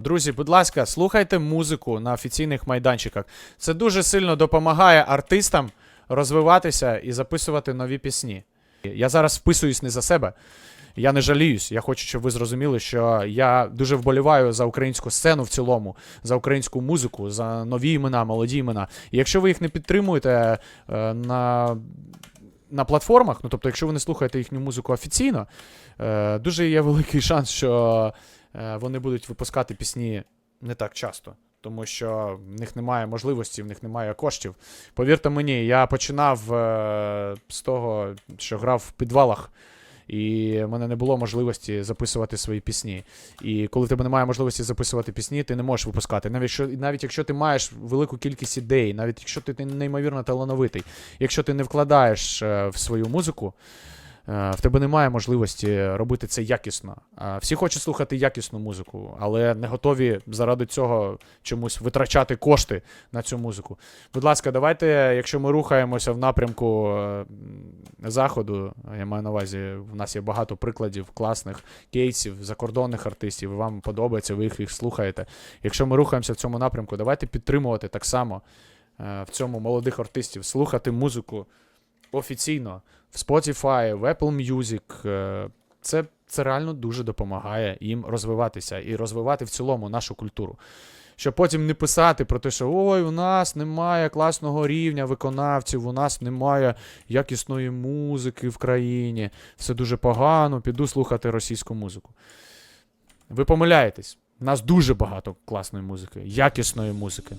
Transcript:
Друзі, будь ласка, слухайте музику на офіційних майданчиках. Це дуже сильно допомагає артистам розвиватися і записувати нові пісні. Я зараз вписуюсь не за себе. Я не жаліюсь. Я хочу, щоб ви зрозуміли, що я дуже вболіваю за українську сцену в цілому, за українську музику, за нові імена, молоді імена. І якщо ви їх не підтримуєте е, на, на платформах, ну тобто, якщо ви не слухаєте їхню музику офіційно, е, дуже є великий шанс, що вони будуть випускати пісні не так часто. Тому що в них немає можливості, в них немає коштів. Повірте мені, я починав е, з того, що грав в підвалах, і в мене не було можливості записувати свої пісні. І коли в тебе немає можливості записувати пісні, ти не можеш випускати. Навіть, що, навіть якщо ти маєш велику кількість ідей, навіть якщо ти неймовірно талановитий, якщо ти не вкладаєш е, в свою музику, е, в тебе немає можливості робити це якісно. Е, Всі хочуть слухати якісну музику, але не готові заради цього чомусь витрачати кошти на цю музику. Будь ласка, давайте, якщо ми рухаємося в напрямку е, заходу, я маю на увазі, в нас є багато прикладів класних кейсів, закордонних артистів, вам подобається, ви їх, їх слухаєте. Якщо ми рухаємося в цьому напрямку, давайте підтримувати так само е, в цьому молодих артистів, слухати музику офіційно в Spotify, в Apple Music. е, Це, це реально дуже допомагає їм розвиватися і розвивати в цілому нашу культуру. Щоб потім не писати про те, що ой, у нас немає класного рівня виконавців, у нас немає якісної музики в країні, все дуже погано, піду слухати російську музику. Ви помиляєтесь. У нас дуже багато класної музики, якісної музики.